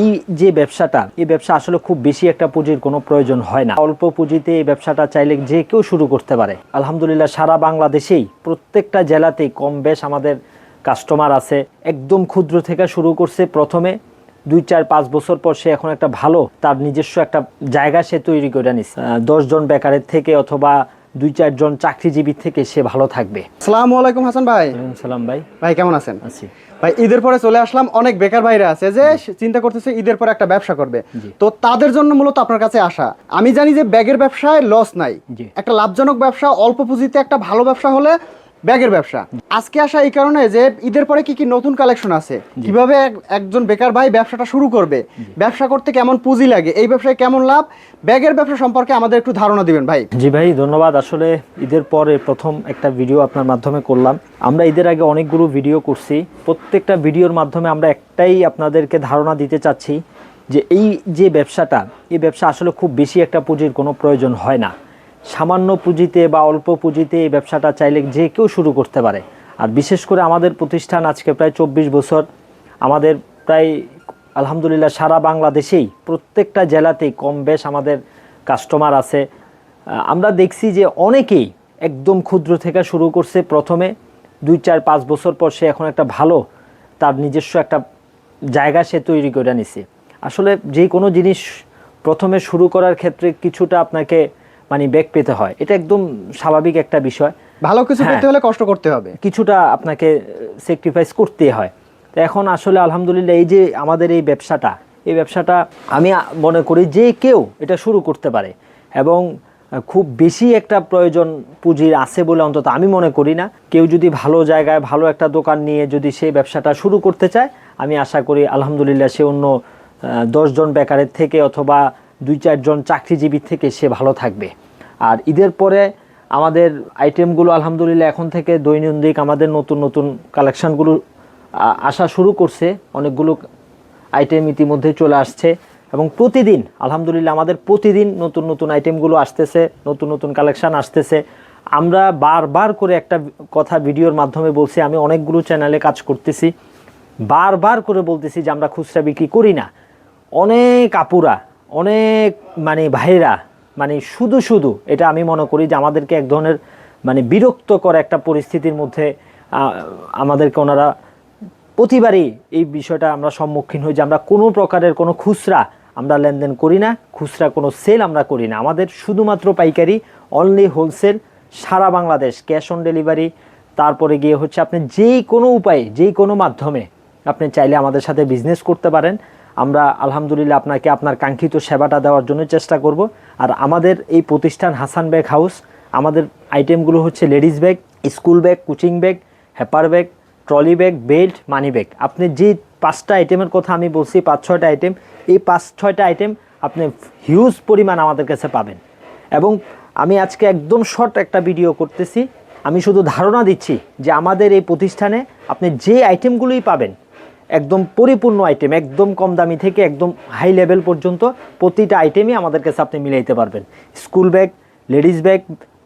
এই যে ব্যবসাটা এই ব্যবসা আসলে খুব বেশি একটা পুঁজির কোনো প্রয়োজন হয় না। অল্প পুঁজিতে এই ব্যবসাটা চাইলে যে কেউ শুরু করতে পারে। আলহামদুলিল্লাহ সারা বাংলাদেশেই প্রত্যেকটা জেলাতেই কম বেশ আমাদের কাস্টমার আছে। একদম ক্ষুদ্র থেকে শুরু করছে প্রথমে। দুই চার পাঁচ বছর পর সে এখন একটা ভালো তার নিজস্ব একটা জায়গা সে তৈরি করে নিচ্ছে দশ জন বেকারের থেকে অথবা দুই চারজন চাকরিজীবী থেকে সে ভালো থাকবে। আসসালামু আলাইকুম হাসান ভাই। সালাম ভাই। ভাই কেমন আছেন? আছি। ভাই ঈদের পরে চলে আসলাম অনেক বেকার ভাইরা আছে যে চিন্তা করতেছে ঈদের পরে একটা ব্যবসা করবে। তো তাদের জন্য মূলত আপনার কাছে আসা। আমি জানি যে ব্যাগের ব্যবসায় লস নাই। একটা লাভজনক ব্যবসা অল্প পুঁজিতে একটা ভালো ব্যবসা হলে ব্যাগের ব্যবসা। আজকে আসা এই কারণে যে ঈদের পরে কি কি নতুন কালেকশন আছে? কীভাবে এক- একজন বেকার ভাই ব্যবসাটা শুরু করবে? ব্যবসা করতে কেমন পুঁজি লাগে? এই ব্যবসায় কেমন লাভ? ব্যাগের ব্যবসা সম্পর্কে আমাদের একটু ধারণা দিবেন ভাই। জি ভাই ধন্যবাদ। আসলে ঈদের পরে প্রথম একটা ভিডিও আপনার মাধ্যমে করলাম। আমরা ঈদের আগে অনেকগুলো ভিডিও করছি। প্রত্যেকটা ভিডিওর মাধ্যমে আমরা একটাই আপনাদেরকে ধারণা দিতে চাচ্ছি যে এই যে ব্যবসাটা এই ব্যবসা আসলে খুব বেশি একটা পুঁজির কোনো প্রয়োজন হয় না। সামান্য পুঁজিতে বা অল্প পুঁজিতে এই ব্যবসাটা চাইলে যে কেউ শুরু করতে পারে। আর বিশেষ করে আমাদের প্রতিষ্ঠান আজকে প্রায় চব্বিশ বছর আমাদের প্রায় আলহামদুলিল্লাহ সারা বাংলাদেশেই প্রত্যেকটা জেলাতেই কম বেশ আমাদের কাস্টমার আছে। আমরা দেখছি যে অনেকেই একদম ক্ষুদ্র থেকে শুরু করছে। প্রথমে দুই, চার, পাঁচ বছর পর সে এখন একটা ভালো, তার নিজস্ব একটা জায়গা সে তৈরি করে নিছে। আসলে যে কোনো জিনিস প্রথমে শুরু করার ক্ষেত্রে কিছুটা আপনাকে মানে বেগ পেতে হয়। এটা একদম স্বাভাবিক একটা বিষয়। ভালো কিছু হ্যাঁ। করতে হলে কষ্ট করতে হবে। কিছুটা আপনাকে স্যাক্রিফাইস করতে হয়। তো এখন আসলে আলহামদুলিল্লাহ এই যে আমাদের এই ব্যবসাটা এই ব্যবসাটা আমি মনে করি যে কেউ এটা শুরু করতে পারে। এবং খুব বেশি একটা প্রয়োজন পুঁজির আছে বলে অন্তত আমি মনে করি না। কেউ যদি ভালো জায়গায় ভালো একটা দোকান নিয়ে যদি সেই ব্যবসাটা শুরু করতে চায় আমি আশা করি আলহামদুলিল্লাহ সে অন্য দশজন বেকারের থেকে অথবা দুই চারজন চাকরিজীবী থেকে সে ভালো থাকবে। আর ঈদের পরে আমাদের আইটেমগুলো আলহামদুলিল্লাহ এখন থেকে দৈনন্দিন আমাদের নতুন নতুন কালেকশানগুলো আসা শুরু করছে। অনেকগুলো আইটেম ইতিমধ্যে চলে আসছে। এবং প্রতিদিন, আলহামদুলিল্লাহ আমাদের প্রতিদিন নতুন নতুন আইটেমগুলো আসতেছে, নতুন নতুন কালেকশান আসতেছে। আমরা বারবার করে একটা কথা ভিডিওর মাধ্যমে বলছি, আমি অনেকগুলো চ্যানেলে কাজ করতেছি। বারবার করে বলতেছি যে আমরা খুচরা বিক্রি করি না। অনেক আপুরা অনেক মানে ভাইরা মানে শুধু শুধু, এটা আমি মনে করি যে আমাদেরকে এক ধরনের মানে বিরক্তকর একটা পরিস্থিতির মধ্যে আমাদেরকে ওনারা প্রতিবারই এই বিষয়টা আমরা সম্মুখীন হই যে আমরা কোনো প্রকারের কোনো খুচরা আমরা লেনদেন করি না, খুচরা কোনো সেল আমরা করি না। আমাদের শুধুমাত্র পাইকারি অনলি হোলসেল সারা বাংলাদেশ ক্যাশ অন ডেলিভারি তারপরে গিয়ে হচ্ছে আপনি যেই কোনো উপায়ে, যেই কোনো মাধ্যমে আপনি চাইলে আমাদের সাথে বিজনেস করতে পারেন। আমরা আলহামদুলিল্লাহ আপনাকে আপনার কাঙ্ক্ষিত সেবাটা দেওয়ার জন্য চেষ্টা করব। আর আমাদের এই প্রতিষ্ঠান হাসান ব্যাগ হাউস, আমাদের আইটেমগুলো হচ্ছে ladies bag, school bag, coaching bag হ্যাপার bag, trolley bag, belt, money bag. আপনি যে পাঁচটা আইটেমের কথা আমি বলছি, পাঁচ, ছয়টা আইটেম, এই পাঁচ, ছয়টা আইটেম আপনি হিউজ পরিমাণ আমাদের কাছে পাবেন। এবং আমি আজকে একদম শর্ট একটা ভিডিও করতেছি। আমি শুধু ধারণা দিচ্ছি যে আমাদের এই প্রতিষ্ঠানে আপনি যে আইটেমগুলোই পাবেন একদম পরিপূর্ণ আইটেম একদম কম দামি থেকে একদম হাই লেভেল পর্যন্ত প্রতিটা আইটেমই আমাদের কাছে আপনি মিলাইতে পারবেন। স্কুল ব্যাগ লেডিস ব্যাগ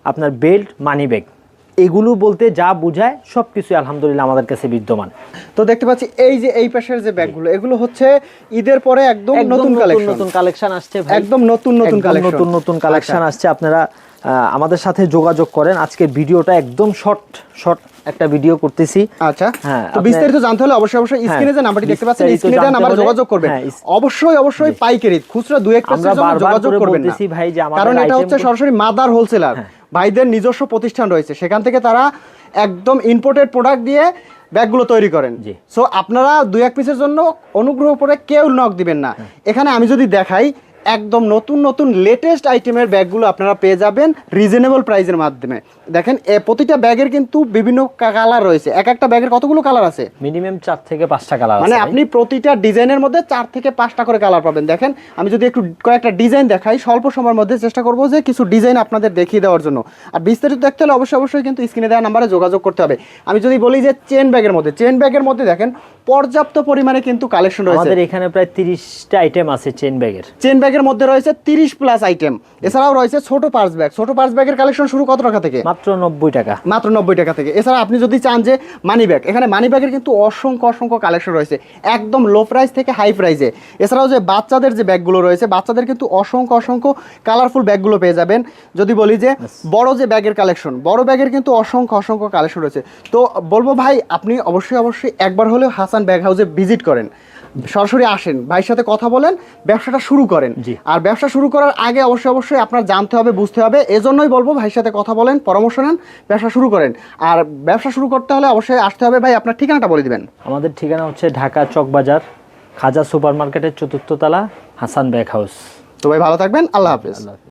আপনার বেল্ট মানি ব্যাগ এগুলো বলতে যা বোঝায় সব কিছুই আলহামদুলিল্লাহ আমাদের কাছে বিদ্যমান। তো দেখতে পাচ্ছি এই যে এই পাশের যে ব্যাগগুলো এগুলো হচ্ছে ঈদের পরে একদম নতুন কালেকশন নতুন কালেকশন আসছে একদম নতুন নতুন কালেকশন নতুন নতুন কালেকশন আসছে। আপনারা আহ, আমাদের সাথে যোগাযোগ করেন। আজকে ভিডিওটা একদম শর্ট শর্ট একটা ভিডিও করতেছি। আচ্ছা হ্যাঁ, তো বিস্তারিত জানতে হলে অবশ্যই অবশ্যই স্ক্রিনে যে নাম্বারটি দেখতে পাচ্ছেন স্ক্রিনে জানতে নাম্বার যোগাযোগ করবেন। হ্যাঁ, অবশ্যই অবশ্যই পাইকারি খুচরা দুই এক পিসের জন্য যোগাযোগ করবেন না। বলতেছি ভাই যে আমাদের কারণ এটা হচ্ছে সরাসরি মাদার হোলসেলার ভাইদের নিজস্ব প্রতিষ্ঠান রয়েছে। সেখান থেকে তারা একদম ইম্পোর্টেড প্রোডাক্ট দিয়ে ব্যাগগুলো তৈরি করেন। জি। সো আপনারা দুই এক পিসের জন্য অনুগ্রহ করে কেউ নক দিবেন না। এখানে আমি যদি দেখাই একদম নতুন নতুন লেটেস্ট আইটেমের ব্যাগগুলো আপনারা পেয়ে যাবেন রিজনেবল প্রাইসের মাধ্যমে। দেখেন এ প্রতিটা ব্যাগের কিন্তু বিভিন্ন কালার রয়েছে। এক একটা ব্যাগের কতগুলো কালার আছে? মিনিমাম চার থেকে পাঁচটা কালার মানে আপনি প্রতিটা ডিজাইনের মধ্যে চার থেকে পাঁচটা করে কালার পাবেন। দেখেন আমি যদি একটু কয়েকটা ডিজাইন দেখাই স্বল্প সময়ের মধ্যে চেষ্টা করব যে কিছু ডিজাইন আপনাদের দেখিয়ে দেওয়ার জন্য। আর বিস্তারিত দেখতে হলে অবশ্যই অবশ্যই কিন্তু স্ক্রিনে দেওয়া নাম্বারে যোগাযোগ করতে হবে। আমি যদি বলি যে চেন ব্যাগের মধ্যে চেন ব্যাগের মধ্যে দেখেন পর্যাপ্ত পরিমাণে কিন্তু কালেকশন রয়েছে। আমাদের এখানে প্রায় তিরিশটা আইটেম আছে চেন ব্যাগের। চেন ব্যাগের মধ্যে রয়েছে তিরিশ প্লাস আইটেম এছাড়াও রয়েছে ছোট পার্স ব্যাগ ছোট পার্স ব্যাগের কালেকশন শুরু কত টাকা থেকে? মাত্র নব্বই টাকা। মাত্র নব্বই টাকা থেকে। এছাড়া আপনি যদি চান যে মানি ব্যাগ এখানে মানি ব্যাগের কিন্তু অসংখ্য অসংখ্য কালেকশন রয়েছে। একদম লো প্রাইস থেকে হাই প্রাইসে এছাড়াও যে বাচ্চাদের যে ব্যাগগুলো রয়েছে বাচ্চাদের কিন্তু অসংখ্য অসংখ্য কালারফুল ব্যাগগুলো পেয়ে যাবেন। যদি বলি যে বড় যে ব্যাগের কালেকশন বড় ব্যাগের কিন্তু অসংখ্য অসংখ্য কালেকশন রয়েছে। তো বলব ভাই আপনি অবশ্যই অবশ্যই একবার হলেও হাসান ব্যাগ হাউসে ভিজিট করেন। সরাসরি আসেন ভাইয়ের সাথে কথা বলেন ব্যবসাটা শুরু করেন। আর ব্যবসা শুরু করার আগে অবশ্যই অবশ্যই আপনার জানতে হবে বুঝতে হবে। এজন্যই বলব ভাইয়ের সাথে কথা বলেন পরামর্শ নেন ব্যবসা শুরু করেন। আর ব্যবসা শুরু করতে হলে অবশ্যই আসতে হবে ভাই আপনার ঠিকানাটা বলে দিবেন। আমাদের ঠিকানা হচ্ছে ঢাকা চকবাজার খাজা সুপার মার্কেটের চতুর্থ তলা হাসান ব্যাগ হাউস। তো ভাই ভালো থাকবেন আল্লাহ হাফেজ। আল্লাহ হাফেজ।